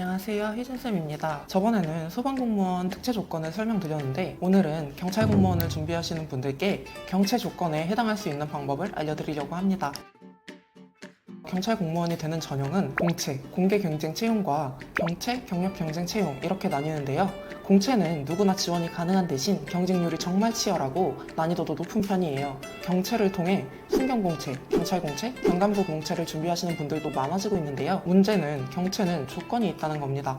안녕하세요. 희진쌤입니다. 저번에는 소방공무원 특채 조건을 설명드렸는데 오늘은 경찰 공무원을 준비하시는 분들께 경채 조건에 해당할 수 있는 방법을 알려드리려고 합니다. 경찰 공무원이 되는 전형은 공채, 공개 경쟁 채용과 경채, 경력 경쟁 채용 이렇게 나뉘는데요. 공채는 누구나 지원이 가능한 대신 경쟁률이 정말 치열하고 난이도도 높은 편이에요. 경채를 통해 순경공채, 경찰공채, 경감부 공채를 준비하시는 분들도 많아지고 있는데요. 문제는 경채는 조건이 있다는 겁니다.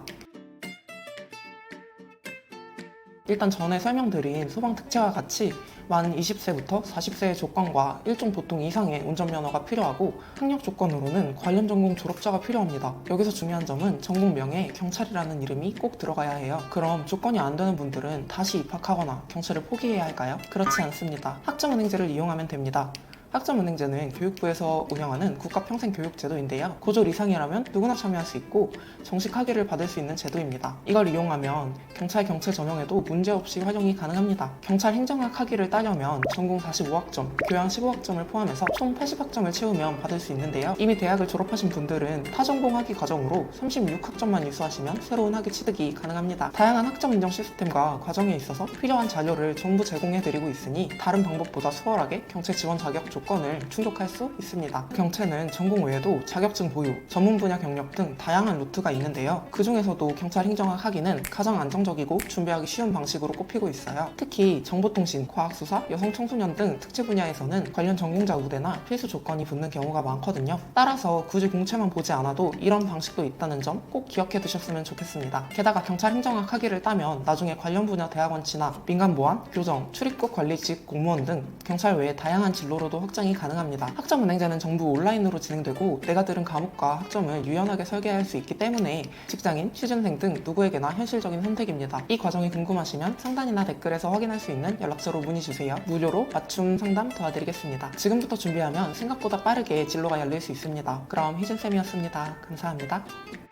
일단 전에 설명드린 소방 특채와 같이 만 20세부터 40세의 조건과 일종 보통 이상의 운전면허가 필요하고 학력 조건으로는 관련 전공 졸업자가 필요합니다. 여기서 중요한 점은 전공명에 경찰이라는 이름이 꼭 들어가야 해요. 그럼 조건이 안 되는 분들은 다시 입학하거나 경찰을 포기해야 할까요? 그렇지 않습니다. 학점은행제를 이용하면 됩니다. 학점은행제는 교육부에서 운영하는 국가평생교육제도인데요. 고졸 이상이라면 누구나 참여할 수 있고 정식 학위를 받을 수 있는 제도입니다. 이걸 이용하면 경찰 경채 전형에도 문제없이 활용이 가능합니다. 경찰 행정학 학위를 따려면 전공 45학점, 교양 15학점을 포함해서 총 80학점을 채우면 받을 수 있는데요. 이미 대학을 졸업하신 분들은 타전공 학위 과정으로 36학점만 이수하시면 새로운 학위 취득이 가능합니다. 다양한 학점 인정 시스템과 과정에 있어서 필요한 자료를 전부 제공해드리고 있으니 다른 방법보다 수월하게 경채 지원 자격 조 건을 충족할 수 있습니다. 경채는 전공 외에도 자격증 보유, 전문 분야 경력 등 다양한 루트가 있는데요. 그 중에서도 경찰 행정학 학위는 가장 안정적이고 준비하기 쉬운 방식으로 꼽히고 있어요. 특히 정보통신, 과학수사, 여성청소년 등 특채 분야에서는 관련 전공자 우대나 필수 조건이 붙는 경우가 많거든요. 따라서 굳이 공채만 보지 않아도 이런 방식도 있다는 점 꼭 기억해 두셨으면 좋겠습니다. 게다가 경찰 행정학 학위를 따면 나중에 관련 분야 대학원 진학, 민간 보안, 교정, 출입국 관리직 공무원 등 경찰 외에 다양한 진로로도 확장이 가능합니다. 학점 은행제는 정부 온라인으로 진행되고 내가 들은 과목과 학점을 유연하게 설계할 수 있기 때문에 직장인, 취준생 등 누구에게나 현실적인 선택입니다. 이 과정이 궁금하시면 상단이나 댓글에서 확인할 수 있는 연락처로 문의 주세요. 무료로 맞춤 상담 도와드리겠습니다. 지금부터 준비하면 생각보다 빠르게 진로가 열릴 수 있습니다. 그럼 희진쌤이었습니다. 감사합니다.